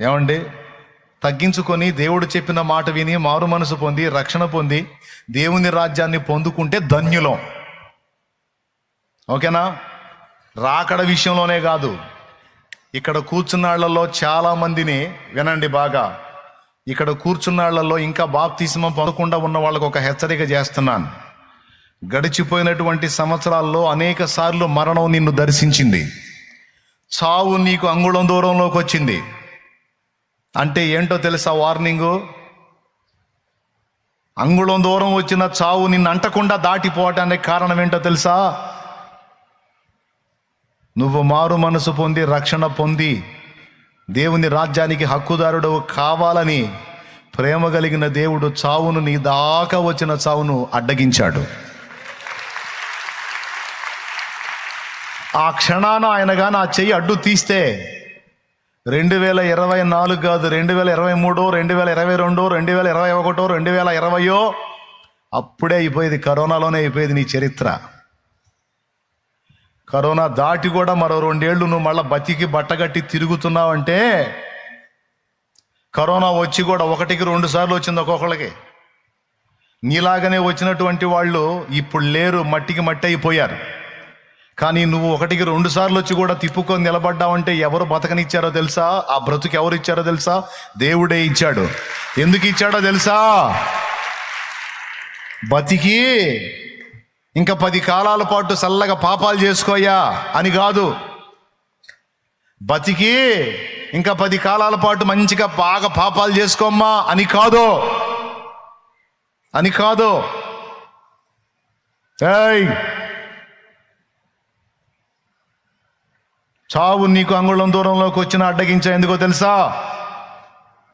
ఏమండి? తగ్గించుకొని దేవుడు చెప్పిన మాట విని మారు మనసు పొంది రక్షణ పొంది దేవుని రాజ్యాన్ని పొందుకుంటే ధన్యులం. ఓకేనా? రాకడ విషయంలోనే కాదు. ఇక్కడ కూర్చున్నాళ్ళలో చాలా మందిని వినండి బాగా. ఇక్కడ కూర్చున్నాళ్ళలో ఇంకా బాప్తిస్మం పొందకుండా ఉన్న వాళ్ళకు ఒక హెచ్చరిక చేస్తున్నాను. గడిచిపోయినటువంటి సంవత్సరాల్లో అనేక సార్లు మరణం నిన్ను దర్శించింది. చావు నీకు అంగుళం దూరంలోకి వచ్చింది అంటే ఏంటో తెలుసా వార్నింగు? అంగుళం దూరం వచ్చిన చావు నిన్ను అంటకుండా దాటిపోవటానికి కారణం ఏంటో తెలుసా? నువ్వు మారు మనసు పొంది రక్షణ పొంది దేవుని రాజ్యానికి హక్కుదారుడు కావాలని ప్రేమ కలిగిన దేవుడు చావును నీ దాకా వచ్చిన చావును అడ్డగించాడు. ఆ క్షణాన ఆయనగా నా చెయ్యి అడ్డు తీస్తే రెండు వేల ఇరవై నాలుగు కాదు రెండు వేల ఇరవై మూడు రెండు వేల ఇరవై రెండు రెండు వేల ఇరవై ఒకటో రెండు వేల ఇరవయో అప్పుడే అయిపోయేది కరోనాలోనే అయిపోయేది నీ చరిత్ర. కరోనా దాటి కూడా మరో రెండేళ్ళు నువ్వు మళ్ళీ బతికి బట్టగట్టి తిరుగుతున్నావంటే కరోనా వచ్చి కూడా ఒకటికి రెండు సార్లు వచ్చింది ఒక్కొక్కళ్ళకి. నీలాగనే వచ్చినటువంటి వాళ్ళు ఇప్పుడు లేరు మట్టికి మట్టి అయిపోయారు. కానీ నువ్వు ఒకటికి రెండు సార్లు వచ్చి కూడా తిప్పుకొని నిలబడ్డావంటే ఎవరు బతకనిచ్చారో తెలుసా? ఆ బ్రతుకు ఎవరు ఇచ్చారో తెలుసా? దేవుడే ఇచ్చాడు. ఎందుకు ఇచ్చాడో తెలుసా? బతికి ఇంకా పది కాలాల పాటు చల్లగా పాపాలు చేసుకోయా అని కాదు. బతికి ఇంకా పది కాలాల పాటు మంచిగా బాగా పాపాలు చేసుకోమ్మా అని కాదు. అని కాదు. ఏయ్! చావు నీకు అంగుళం దూరంలోకి వచ్చిన అడ్డగించా ఎందుకో తెలుసా?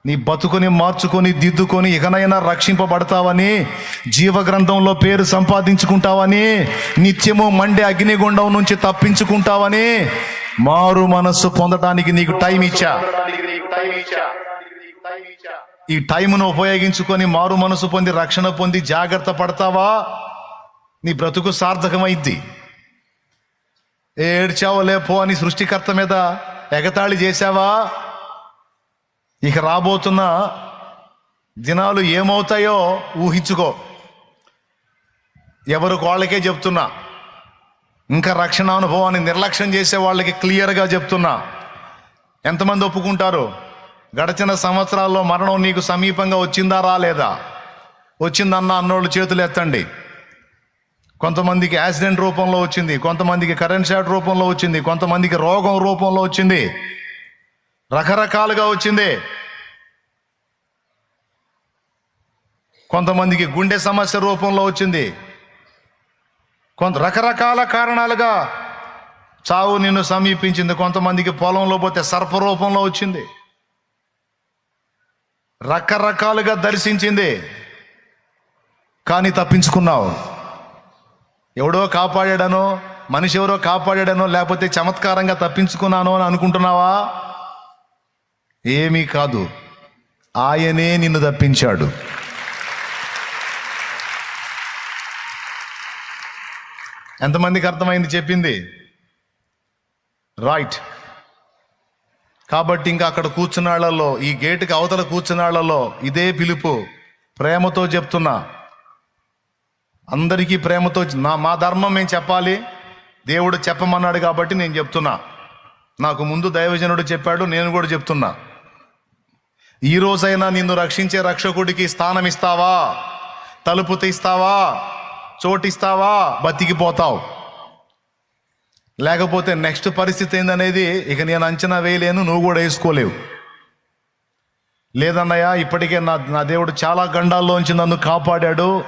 నీ బతుకుని మార్చుకొని దిద్దుకొని ఇకనైనా రక్షింపబడతావని జీవగ్రంథంలో పేరు సంపాదించుకుంటావని నిత్యము మండే అగ్నిగుండం నుంచి తప్పించుకుంటావని మారు మనస్సు పొందడానికి నీకు టైం ఇచ్చా. ఈ టైమును ఉపయోగించుకొని మారు మనసు పొంది రక్షణ పొంది జాగ్రత్త పడతావా? నీ బ్రతుకు సార్థకమైద్ది. ఏడ్చావో లేపో అని సృష్టికర్త మీద ఎగతాళి చేశావా? ఇక రాబోతున్న దినాలు ఏమవుతాయో ఊహించుకో. ఎవరు వాళ్ళకే చెప్తున్నా. ఇంకా రక్షణ అనుభవాన్ని నిర్లక్ష్యం చేసే వాళ్ళకి క్లియర్గా చెప్తున్నా. ఎంతమంది ఒప్పుకుంటారు? గడిచిన సంవత్సరాల్లో మరణం నీకు సమీపంగా వచ్చిందా రాలేదా? వచ్చిందన్న అన్నోళ్ళు చేతులు ఎత్తండి కొంతమందికి యాక్సిడెంట్ రూపంలో వచ్చింది కొంతమందికి కరెంట్ షాట్ రూపంలో వచ్చింది కొంతమందికి రోగం రూపంలో వచ్చింది. రకరకాలుగా వచ్చింది. కొంతమందికి గుండె సమస్య రూపంలో వచ్చింది. కొంత రకరకాల కారణాలుగా చావు నిన్ను సమీపించింది. కొంతమందికి పొలంలో పోతే సర్ప రూపంలో వచ్చింది. రకరకాలుగా దర్శించింది. కానీ తప్పించుకున్నావు. ఎవడో కాపాడాడనో మనిషి ఎవరో కాపాడాడనో లేకపోతే చమత్కారంగా తప్పించుకున్నానో అని అనుకుంటున్నావా? ఏమీ కాదు. ఆయనే నిన్ను తప్పించాడు. ఎంతమందికి అర్థమైంది చెప్పింది? రైట్. కాబట్టి ఇంకా అక్కడ కూర్చున్నాళ్ళలో ఈ గేటుకి అవతల కూర్చున్నాళ్ళలో ఇదే పిలుపు. ప్రేమతో చెప్తున్నా. అందరికీ ప్రేమతో నా మా ధర్మం మేము చెప్పాలి. దేవుడు చెప్పమన్నాడు కాబట్టి నేను చెప్తున్నా. నాకు ముందు దైవజనుడు చెప్పాడు నేను కూడా చెప్తున్నా. ఈ రోజైనా నిన్ను రక్షించే రక్షకుడికి స్థానం ఇస్తావా? తలుపు తీస్తావా? చోటిస్తావా? బతికిపోతావు. లేకపోతే నెక్స్ట్ పరిస్థితి ఏందనేది ఇక నేను అంచనా వేయలేను నువ్వు కూడా వేసుకోలేవు. లేదన్నయ్య ఇప్పటికే నా నా దేవుడు చాలా గండాల్లోంచి నన్ను కాపాడాడు.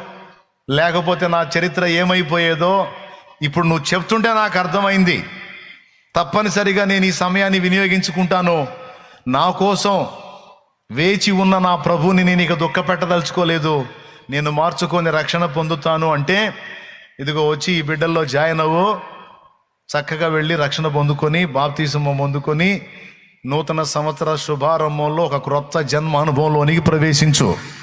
లేకపోతే నా చరిత్ర ఏమైపోయేదో ఇప్పుడు నువ్వు చెప్తుంటే నాకు అర్థమైంది. తప్పనిసరిగా నేను ఈ సమయాన్ని వినియోగించుకుంటాను. నా కోసం వేచి ఉన్న నా ప్రభుని నేను ఇక దుఃఖ పెట్టదలుచుకోలేదు నేను మార్చుకొని రక్షణ పొందుతాను అంటే ఇదిగో వచ్చి ఈ బిడ్డల్లో జాయిన్ అవ్వు. చక్కగా వెళ్ళి రక్షణ పొందుకొని బాప్తీసమ పొందుకొని నూతన సంవత్సర శుభారంభంలో ఒక క్రొత్త జన్మ అనుభవంలోనికి ప్రవేశించు.